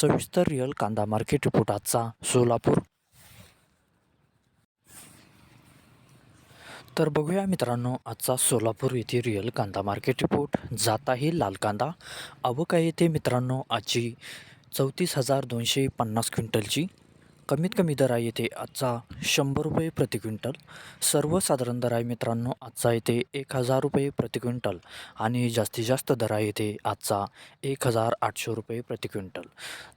सविस्तर रिअल कांदा market report आजचा सोलापूर. तर बघूया मित्रांनो आजचा सोलापूर येथे रिअल कांदा मार्केट रिपोर्ट. जात आहे लाल कांदा. अवका येथे मित्रांनो आजची चौतीस हजार दोनशे पन्नास क्विंटलची. कमीत कमी दर आहे येथे आजचा शंभर रुपये प्रति क्विंटल. सर्वसाधारण दर आहे मित्रांनो आजचा येथे एक हजार रुपये प्रति क्विंटल आणि जास्तीत जास्त दर आहे येथे आजचा एक हजार आठशे रुपये प्रति क्विंटल.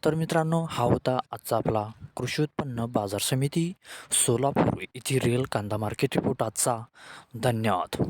तर मित्रांनो हा होता आजचा आपला कृषी उत्पन्न बाजार समिती सोलापूर येथील रेल कांदा मार्केट रिपोर्ट आजचा. धन्यवाद.